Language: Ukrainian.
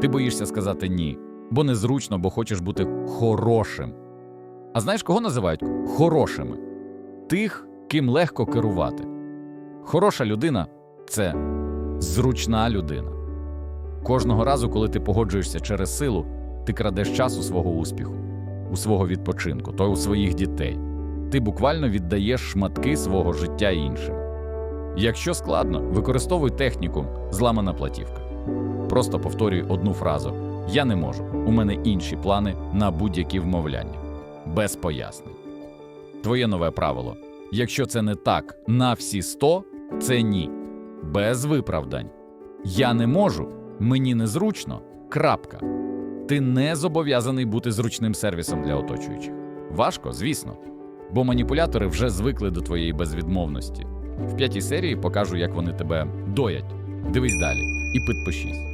Ти боїшся сказати ні, бо незручно, бо хочеш бути хорошим. А знаєш, кого називають хорошими? Тих, ким легко керувати. Хороша людина це зручна людина. Кожного разу, коли ти погоджуєшся через силу, ти крадеш час у свого успіху, у свого відпочинку, то й у своїх дітей. Ти буквально віддаєш шматки свого життя іншим. Якщо складно, використовуй техніку зламана платівка. Просто повторюй одну фразу: Я не можу. У мене інші плани на будь-які вмовляння. Без пояснень. Твоє нове правило. Якщо це не так на всі 100, це ні. Без виправдань. Я не можу, мені незручно. Крапка. Ти не зобов'язаний бути зручним сервісом для оточуючих. Важко, звісно. Бо маніпулятори вже звикли до твоєї безвідмовності. В п'ятій серії покажу, як вони тебе доять. Дивись далі і підпишись.